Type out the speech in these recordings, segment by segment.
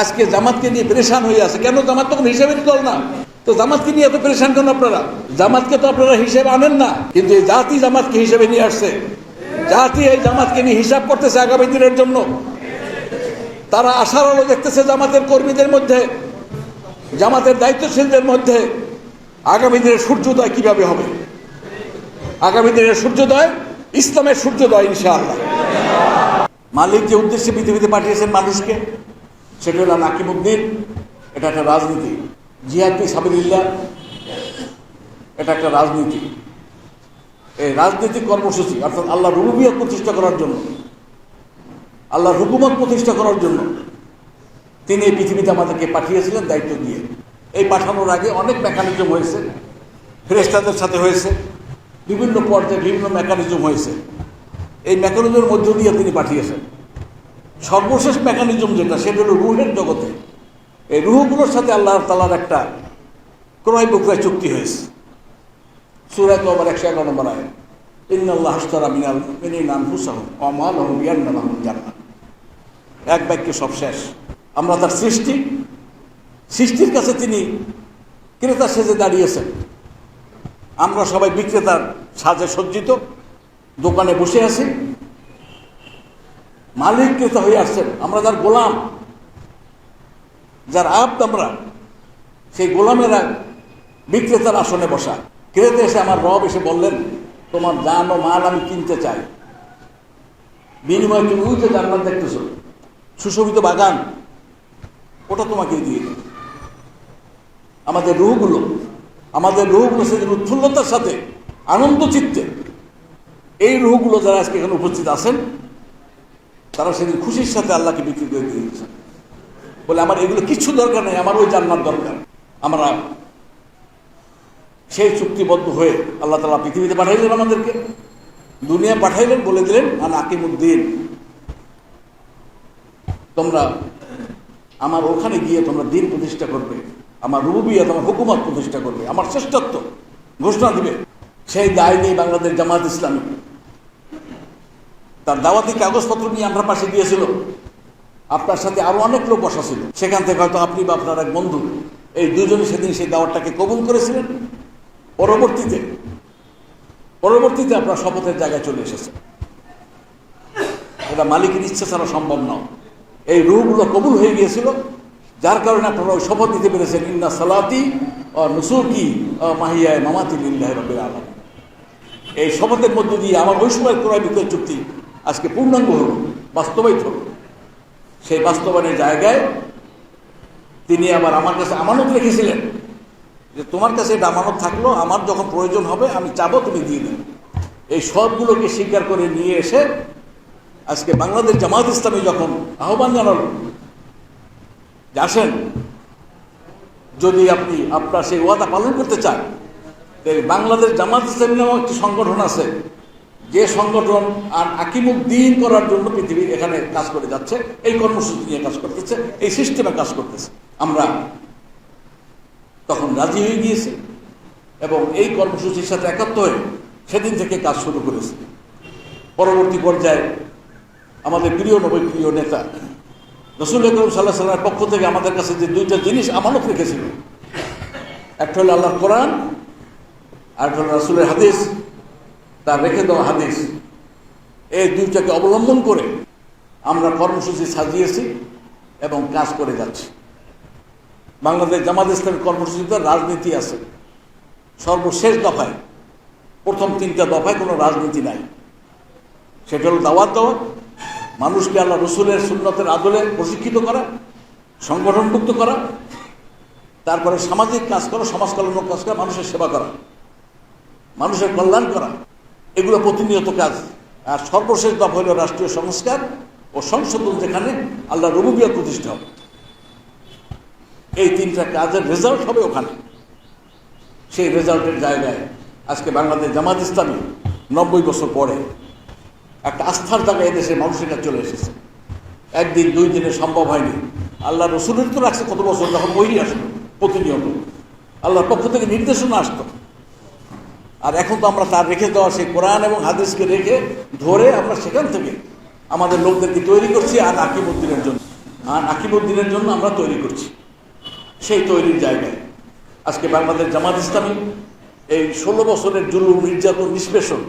আজকে জামাতকে নিয়ে পরেশান হয়ে আছে। কেন জামাত তখন হিসেবের দল না। তো জামাতকে নিয়ে এত পরেশান কেন আপনারা? জামাতকে তো আপনারা হিসেবে আনেন না। কিন্তু এই জাতি জামাতকে হিসেবে নিয়ে আসছে। জাতি এই জামাতকে নিয়ে হিসাব করতেছে আগামী দিনের জন্য। তারা আশার আলো দেখতেছে জামাতের কর্মীদের মধ্যে, জামাতের দায়িত্বশীলদের মধ্যে। আগামী দিনের সূর্যোদয় কীভাবে হবে? আগামী দিনের সূর্যোদয়, ইসলামের সূর্যোদয় ইনশাআল্লাহ। মালিক যে উদ্দেশ্যে পৃথিবীতে পাঠিয়েছেন মানুষকে সেটা হলো নাকিমুদ্দিন এটা একটা রাজনীতি। জিহাদি সাবিদুল্লাহ এটা একটা রাজনীতি। এই রাজনৈতিক কর্মসূচি, অর্থাৎ আল্লাহ রুবিয়ত প্রতিষ্ঠা করার জন্য, আল্লাহর হুকুমত প্রতিষ্ঠা করার জন্য, তিনি এই পৃথিবীতে আমাদেরকে পাঠিয়েছিলেন দায়িত্ব দিয়ে। এই পাঠানোর আগে অনেক মেকানিজম হয়েছে ফেরেস্তাদের সাথে হয়েছে, বিভিন্ন পর্যায়ে বিভিন্ন মেকানিজম হয়েছে। এই মেকানিজমের মধ্য দিয়ে তিনি পাঠিয়েছেন। সর্বশেষ মেকানিজম যেটা, সেটা হলো রুহের জগতে। এই রুহগুলোর সাথে আল্লাহ তালার একটা ক্রয় বিক্রয় চুক্তি হয়েছে। সুরায় তো আবার একশো এগারো নম্বর আয় ইন্নাল্লাহ হাস্তারা মিনাল মিনি নাম হুসাহম অমাল জান্নাত এক বাক্যে সব শেষ। আমরা তার সৃষ্টি। সৃষ্টির কাছে তিনি ক্রেতা সেজে দাঁড়িয়েছেন। আমরা সবাই বিক্রেতার সাজে সজ্জিত। দোকানে বসে আছি। মালিক ক্রেতা হয়ে আসছেন। আমরা যার গোলাম, যার আব্দ আমরা, সেই গোলামেরা বিক্রেতার আসনে বসা। ক্রেতা এসে আমার রব এসে বললেন, তোমার দান ও মাল আমি কিনতে চাই। বিনিময়ে তুমি ওই যে দেখতেছো, সুশোভিত বাগান, ওটা তোমাকে দিয়ে দেব। আমাদের রুহগুলো আমাদের রুহগুলো সেদিন উৎফুল্লতার সাথে, আনন্দ চিত্তে। এই রুহগুলো যারা আজকে এখানে উপস্থিত আছেন তারা সেদিন খুশির সাথে আল্লাহকে বিক্রি করে দিয়ে দিয়েছেন বলে, আমার এগুলো কিছু দরকার নেই আমার ওই জান্নাত দরকার। আমরা সেই চুক্তিবদ্ধ হয়ে আল্লাহ তালা পৃথিবীতে পাঠাইলেন আমাদেরকে। দুনিয়া পাঠাইলেন, বলে দিলেন আর আকিমুদ্দিন তোমরা আমার ওখানে গিয়ে তোমরা দিন প্রতিষ্ঠা করবে, আমার রুবিয়া তোমার হুকুমত প্রতিষ্ঠা করবে, আমার শ্রেষ্ঠত্ব ঘোষণা দিবে। সেই দায় নেই বাংলাদেশ জামাত ইসলামী তার দাওয়াতি কাগজপত্র নিয়ে আমরা পাশে দিয়েছিল। আপনার সাথে আরও অনেক লোক বসা ছিল। সেখান থেকে হয়তো আপনি বা আপনার এক বন্ধু এই দুজনে সেদিন সেই দাওয়াতটাকে কবুল করেছিলেন। পরবর্তীতে পরবর্তীতে আপনার শপথের জায়গায় চলে এসেছে। এটা মালিকের ইচ্ছে ছাড়া সম্ভব নয়। এই রুহগুলো কবুল হয়ে গিয়েছিল। যার কারণে আপনারা ওই শপথ দিতে পেরেছেন, ইন্না সালাতি নুসুকি মাহিয়ায় মামাতি লিল্লাহ রবিল আলম এই শপথের মধ্য দিয়ে আমার ওই সময় ক্রয় বিক্রয় চুক্তি আজকে পূর্ণাঙ্গ হল, বাস্তবায়িত হল। সেই বাস্তবায়নের জায়গায় তিনি আবার আমার কাছে আমানত রেখেছিলেন যে তোমার কাছে এটা আমানত থাকল, আমার যখন প্রয়োজন হবে আমি চাবো, তুমি দিয়ে দেবে এই সবগুলোকে স্বীকার করে নিয়ে এসে আজকে বাংলাদেশ জামাত ইসলামী যখন আহ্বান জানাল যে আসেন, যদি আপনি আপনার সেই ওয়াদা পালন করতে চান বাংলাদেশ জামাত ইসলামী নামক একটি সংগঠন আছে যে সংগঠন আর আকিমুদ্দিন করার জন্য পৃথিবী এখানে কাজ করে যাচ্ছে, এই কর্মসূচি নিয়ে কাজ করতেছে, এই সিস্টেমে কাজ করতেছে। আমরা তখন রাজি হয়ে গিয়েছি এবং এই কর্মসূচির সাথে একাত্ম হয়ে সেদিন থেকে কাজ শুরু করেছি। পরবর্তী পর্যায়ে আমাদের প্রিয় নবী প্রিয় নেতা রসুল আকরম সাল্লাহ সাল্লামের পক্ষ থেকে আমাদের কাছে যে দুইটা জিনিস আমানত রেখেছিল, একটা হলো আল্লাহর কোরআন, আর একটা হলো রসুলের হাদিস। তার রেখে দেওয়া হাদিস। এই দুইটাকে অবলম্বন করে আমরা কর্মসূচি সাজিয়েছি এবং কাজ করে যাচ্ছি। বাংলাদেশ জামাত ইসলামের কর্মসূচিতে রাজনীতি আছে। সর্বশেষ দফায়, প্রথম তিনটা দফায় কোনো রাজনীতি নাই। সেটা হলো দাওয়াত দেওয়া, মানুষকে আল্লাহ রসুলের সুন্নতের আদলে প্রশিক্ষিত করা সংগঠনমুক্ত করা, তারপরে সামাজিক কাজ করা, সমাজ কাজ করা, মানুষের সেবা করা, মানুষের কল্যাণ করা এগুলো প্রতিনিয়ত কাজ। আর সর্বশেষ দফা হল রাষ্ট্রীয় সংস্কার ও সংশোধন, যেখানে আল্লাহ রবুবিয়া প্রতিষ্ঠা হবে। এই তিনটা কাজের রেজাল্ট হবে ওখানে। সেই রেজাল্টের জায়গায় আজকে বাংলাদেশ জামাত ইসলামী নব্বই বছর পরে একটা আস্থার জায়গায় এদেশে মানুষের কাছে চলে এসেছে। একদিন, দুই দিনে সম্ভব হয়নি। আল্লাহ রসুলের তো রাখছে কত বছর, যখন বই আসলো প্রতিনিয়ত। আল্লাহর পক্ষ থেকে নির্দেশনা আসতো। আর এখন তো আমরা তার রেখে দেওয়া সেই কোরআন এবং হাদিসকে রেখে ধরে আমরা সেখান থেকে আমাদের লোকদেরকে তৈরি করছি আর আকিমুদ্দিনের জন্য। আর আকিবুদ্দিনের জন্য আমরা তৈরি করছি। সেই তৈরির জায়গায়। আজকে বাংলাদেশ জামাত ইসলামী এই ষোলো বছরের জুলুম, নির্যাতন, নিষ্পেষণ,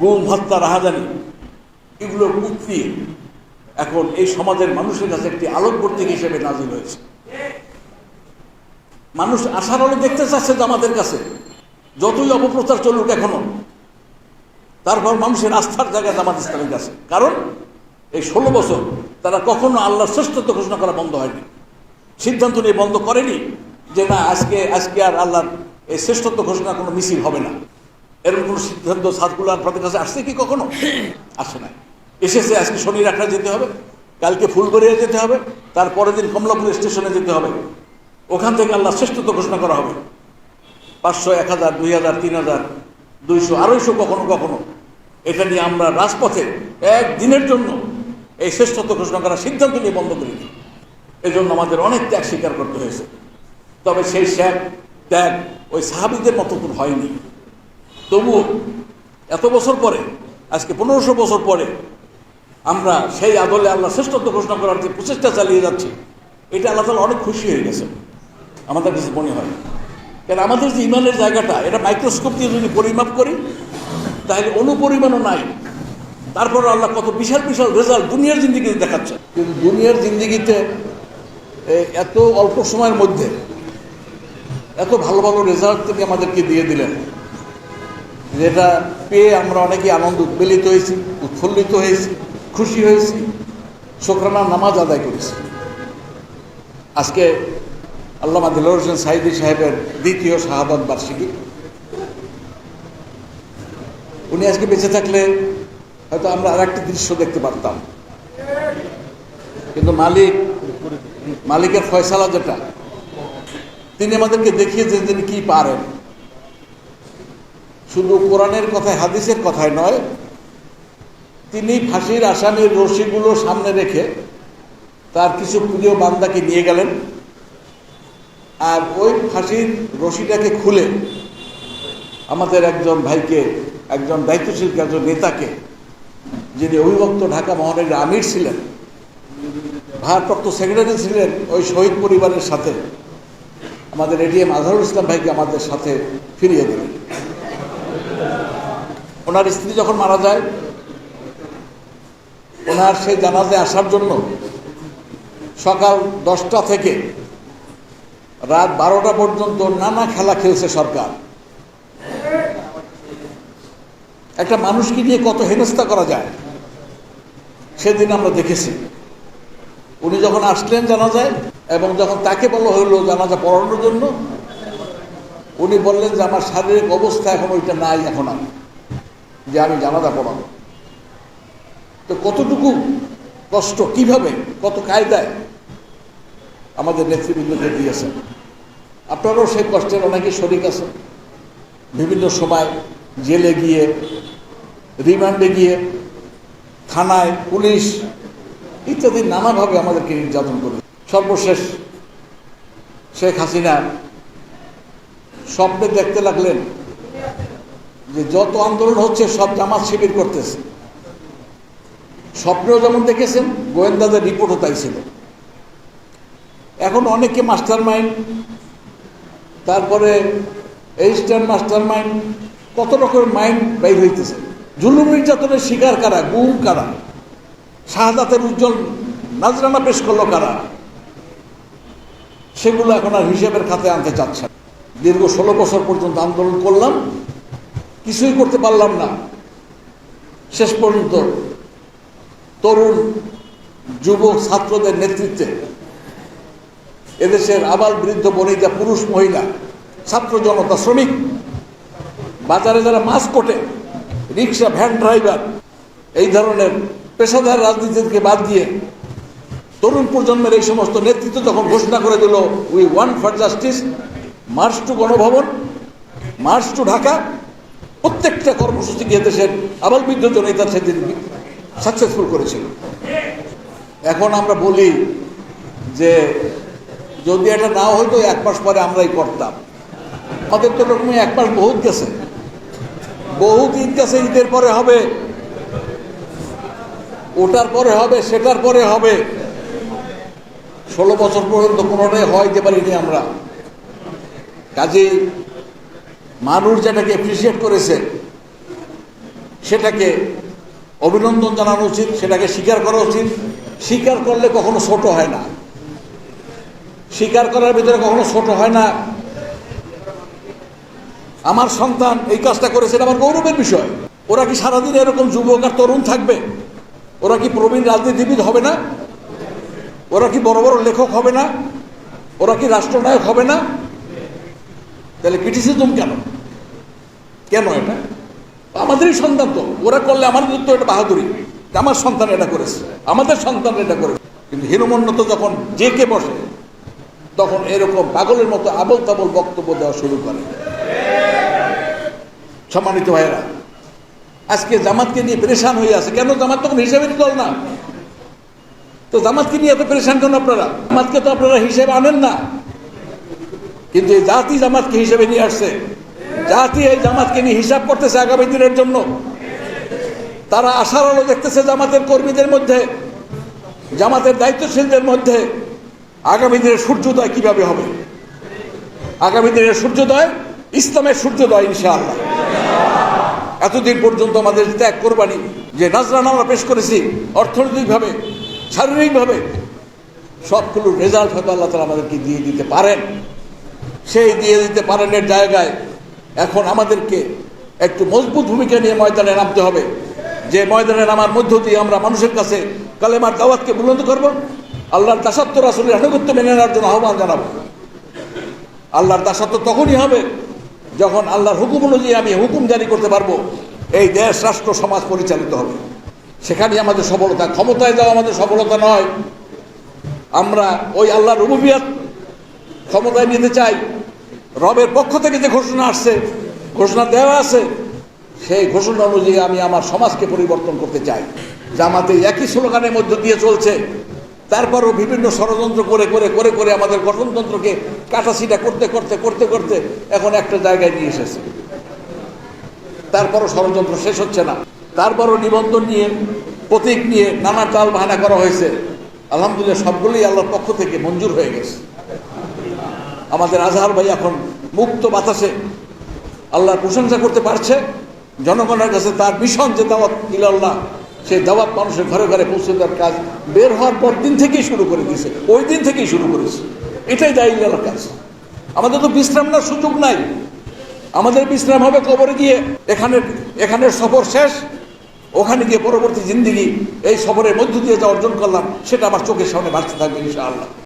গুম, হত্যা, রাহাজানি, এগুলোর উত্তিয়ে এখন এই সমাজের মানুষের কাছে একটি আলোকবর্তী হিসেবে নাজিল হয়েছে। মানুষ আশার আলো দেখতে চাচ্ছে জামাতের কাছে। যতই অপপ্রচার চলুক এখনও, তারপর মানুষের আস্থার জায়গা জামাত ইসলামের কাছে। কারণ এই ষোলো বছর তারা কখনো আল্লাহর শ্রেষ্ঠত্ব ঘোষণা করা বন্ধ হয়নি। সিদ্ধান্ত নিয়ে বন্ধ করেনি যে না, আজকে আজকে আর আল্লাহর এই শ্রেষ্ঠত্ব ঘোষণা কোনো মিছিল হবে না। এরকম কোনো সিদ্ধান্ত সার্কুলার আপনাদের কাছে আসছে কি কখনো? আসে না এসেছে, আজকে শনি রাখা যেতে হবে, কালকে ফুলগড়িয়া যেতে হবে, তার পরের দিন কমলাপুর স্টেশনে যেতে হবে। ওখান থেকে আল্লাহ শ্রেষ্ঠত্ব ঘোষণা করা হবে। পাঁচশো, এক হাজার, দুই হাজার, তিন হাজার, দুইশো, আড়াইশো কখনো কখনো। এটা নিয়ে আমরা রাজপথে এক দিনের জন্য এই শ্রেষ্ঠত্ব ঘোষণা করার সিদ্ধান্ত নিয়ে বন্ধ করিনি এই জন্য আমাদের অনেক ত্যাগ স্বীকার করতে হয়েছে। তবে সেই ত্যাগ ত্যাগ ওই সাহাবিদের মতো তো হয়নি। তবুও এত বছর পরে, আজকে পনেরোশো বছর পরে আমরা সেই আদলে আল্লাহ শ্রেষ্ঠত্ব ঘোষণা করার যে প্রচেষ্টা চালিয়ে যাচ্ছি, এটা আল্লাহ তালা অনেক খুশি হয়ে গেছে আমাদের কাছে মনে হয়। কেন আমাদের যে ইমানের জায়গাটা, এটা মাইক্রোস্কোপ দিয়ে যদি পরিমাপ করি, তাহলে অনুপরিমাণও নাই। তারপর আল্লাহ কত বিশাল বিশাল রেজাল্ট দুনিয়ার জিন্দিগিতে দেখাচ্ছে। কিন্তু দুনিয়ার জিন্দিগিতে এত অল্প সময়ের মধ্যে, এত ভালো ভালো রেজাল্ট তিনি আমাদেরকে দিয়ে দিলেন, যেটা পেয়ে আমরা অনেকে আনন্দ উদ্বেলিত হয়েছি, উৎফুল্লিত হয়েছি, খুশি হয়েছি শোকরানা নামাজ আদায় করেছি। আজকে আল্লামা দিলর হোসেন সাইদি সাহেবের দ্বিতীয় শাহাদত বার্ষিকী। উনি আজকে বেঁচে থাকলে হয়তো আমরা আর একটি দৃশ্য দেখতে পারতাম। কিন্তু মালিক, মালিকের ফয়সালা যেটা, তিনি আমাদেরকে দেখিয়েছেন তিনি কি পারেন। শুধু কোরআনের কথায়, হাদিসের কথায় নয়, তিনি ফাঁসির আসামির রশিগুলো সামনে রেখে তার কিছু প্রিয় বান্দাকে নিয়ে গেলেন। আর ওই ফাঁসির রশিটাকে খুলে আমাদের একজন ভাইকে, একজন দায়িত্বশীল একজন নেতাকে, যিনি অভিভক্ত ঢাকা মহানগরের আমির ছিলেন, ভারপ্রাপ্ত সেক্রেটারি ছিলেন ওই শহীদ পরিবারের সাথে, আমাদের এটিএম আজহারুল ইসলাম ভাইকে আমাদের সাথে ফিরিয়ে দিলেন। ওনার স্ত্রী যখন মারা যায়, ওনার সেই জানাজে আসার জন্য সকাল দশটা থেকে রাত বারোটা পর্যন্ত নানা খেলা খেলছে সরকার। একটা মানুষকে নিয়ে কত হেনস্থা করা যায়, সেদিন আমরা দেখেছি। উনি যখন আসলেন জানাজায় এবং যখন তাকে বলা হইল জানাজা পড়ানোর জন্য, উনি বললেন যে, আমার শারীরিক অবস্থা এখন ওইটা নাই এখন আমি যে আমি জানাজা পড়াবো। তো কতটুকু কষ্ট, কীভাবে, কত কায়দায় আমাদের নেতৃবৃন্দকে দিয়েছেন? আপনারাও সেই কষ্টের অনেকে শরিক আছেন। বিভিন্ন সময় জেলে গিয়ে, রিমান্ডে গিয়ে, থানায়, পুলিশ ইত্যাদি নানাভাবে আমাদেরকে নির্যাতন করে সর্বশেষ শেখ হাসিনা স্বপ্নে দেখতে লাগলেন যে যত আন্দোলন হচ্ছে সব জামাত শিবির করতেছে। স্বপ্নেও যেমন দেখেছেন, গোয়েন্দাদের রিপোর্টও তাই ছিল। এখন অনেকে মাস্টার মাইন্ড তারপরে এইস্টার্ন মাস্টার মাইন্ড কত রকমের মাইন্ড বাইর হইতেছে। জুলুম নির্যাতনের শিকার কারা? গুম কারা? শাহাদাতের উজ্জ্বল নাজরানা পেশ করল কারা? সেগুলো এখন আর হিসেবের খাতে আনতে চাচ্ছে দীর্ঘ ষোলো বছর পর্যন্ত আন্দোলন করলাম, কিছুই করতে পারলাম না। শেষ পর্যন্ত তরুণ, যুবক, ছাত্রদের নেতৃত্বে এদেশের আবাল বৃদ্ধ বনিতা পুরুষ মহিলা, ছাত্র জনতা, শ্রমিক, বাজারে যারা মাছ কোটে, রিক্সা, ভ্যান ড্রাইভার, এই ধরনের পেশাদার রাজনীতিকে বাদ দিয়ে তরুণ প্রজন্মের এই সমস্ত নেতৃত্ব যখন ঘোষণা করে দিল we won for justice march to Ganabhaban march to Dhaka, প্রত্যেকটা কর্মসূচিকে দেশের আবাল বৃদ্ধ জনতা সেদিন সাকসেসফুল করেছিল। এখন আমরা বলি যে যদি এটা না হইতো, এক মাস পরে আমরাই করতাম। আমাদের তো এরকমই এক মাস বহুত গেছে। বহুত ঈদ গেছে, ঈদের পরে হবে। ওটার পরে হবে, সেটার পরে হবে। ষোলো বছর পর্যন্ত কোনোটাই হয়তে পারিনি আমরা। কাজে মানুষ যেটাকে অ্যাপ্রিসিয়েট করেছে, সেটাকে অভিনন্দন জানানো উচিত, সেটাকে স্বীকার করা উচিত। স্বীকার করলে কখনো ছোট হয় না। স্বীকার করার ভিতরে কখনো ছোট হয় না। আমার সন্তান এই কাজটা করেছে আমার গৌরবের বিষয়। ওরা কি সারাদিন এরকম যুবক আর তরুণ থাকবে? ওরা কি প্রবীণ রাজনীতিবিদ হবে না? ওরা কি বড় বড় লেখক হবে না? ওরা কি রাষ্ট্রনায়ক হবে না? তাহলে ক্রিটিসিজম কেন? কেন এটা? আমাদেরই সন্তান তো। ওরা করলে আমাদের তো এটা বাহাদুরি। যে আমার সন্তান এটা করেছে। আমাদের সন্তান এটা করেছে। কিন্তু হীনমন্যত যখন জেকে বসে তখন এরকম পাগলের মতো আবল তাবল বক্তব্য দেওয়া শুরু করে। সম্মানিত ভাইয়েরা, আজকে জামাতকে নিয়ে পরেশান হয়ে আছে। কেন জামাত তখন হিসেবের দল না? তো জামাতকে নিয়ে এত পরেশান কেন আপনারা? জামাতকে তো আপনারা হিসেবে আনেন না। কিন্তু এই জাতি জামাতকে হিসেবে নিয়ে আসছে। জাতি এই জামাতকে নিয়ে হিসাব করতেছে আগামী দিনের জন্য। তারা আশার আলো দেখতেছে জামাতের কর্মীদের মধ্যে, জামাতের দায়িত্বশীলদের মধ্যে। আগামী দিনের সূর্যোদয় কীভাবে হবে? আগামী দিনের সূর্যোদয়, ইসলামের সূর্যোদয়, ইনশাআল্লাহ। এতদিন পর্যন্ত আমাদের ত্যাগ কোরবানি, যে নাজরানা আমরা পেশ করেছি, অর্থনৈতিকভাবে, শারীরিকভাবে সবগুলোর রেজাল্ট হয়তো আল্লাহ তালা আমাদেরকে দিয়ে দিতে পারেন। সেই দিয়ে দিতে পারেনের জায়গায় এখন আমাদেরকে একটু মজবুত ভূমিকা নিয়ে ময়দানে নামতে হবে। যে ময়দানে নামার মধ্য দিয়ে আমরা মানুষের কাছে কালেমার দাওয়াতকে বুলন্দ করব আল্লাহর দাসত্ব রাসুলের আনুগত্য মেনে নেওয়ার জন্য আহ্বান জানাব। আল্লাহর দাসত্ব তখনই হবে যখন আল্লাহর হুকুম অনুযায়ী আমি হুকুম জারি করতে পারব। এই দেশ, রাষ্ট্র, সমাজ পরিচালিত হবে। সেখানেই আমাদের সফলতা, ক্ষমতায় যাওয়া আমাদের সফলতা নয়। আমরা ওই আল্লাহর রুবুবিয়াত ক্ষমতায় নিতে চাই। রবের পক্ষ থেকে যে ঘোষণা আসছে, ঘোষণা দেওয়া আছে, সেই ঘোষণা অনুযায়ী আমি আমার সমাজকে পরিবর্তন করতে চাই। জামাতে একই স্লোগানের মধ্য দিয়ে চলছে। তারপরও বিভিন্ন ষড়যন্ত্র করে করে করে করে আমাদের গঠনতন্ত্রকে কাটাছিটা করতে করতে করতে করতে এখন একটা জায়গায় নিয়ে এসেছে। তারপরও ষড়যন্ত্র শেষ হচ্ছে না। তারপরও নিবন্ধন নিয়ে, প্রতীক নিয়ে নানা টাল বাহানা করা হয়েছে। আলহামদুলিল্লাহ সবগুলোই আল্লাহর পক্ষ থেকে মঞ্জুর হয়ে গেছে। আমাদের আজহার ভাই এখন মুক্ত বাতাসে আল্লাহর প্রশংসা করতে পারছে। জনগণের কাছে তার মিশন যে দাওয়াত ইলাল্লাহ। সেই দাওয়াত মানুষের ঘরে ঘরে পৌঁছে দেওয়ার কাজ বের হওয়ার পর দিন থেকেই শুরু করে দিয়েছে। ওই দিন থেকেই শুরু করেছে। এটাই দায়ী ইলার কাজ। আমাদের তো বিশ্রাম নেওয়ার সুযোগ নাই। আমাদের বিশ্রাম হবে কবরে গিয়ে এখানে এখানের সফর শেষ। ওখানে গিয়ে পরবর্তী জিন্দিগি, এই সফরের মধ্য দিয়ে যা অর্জন করলাম, সেটা আমার চোখের সামনে ভাসতে থাকবে ইনশাআল্লাহ।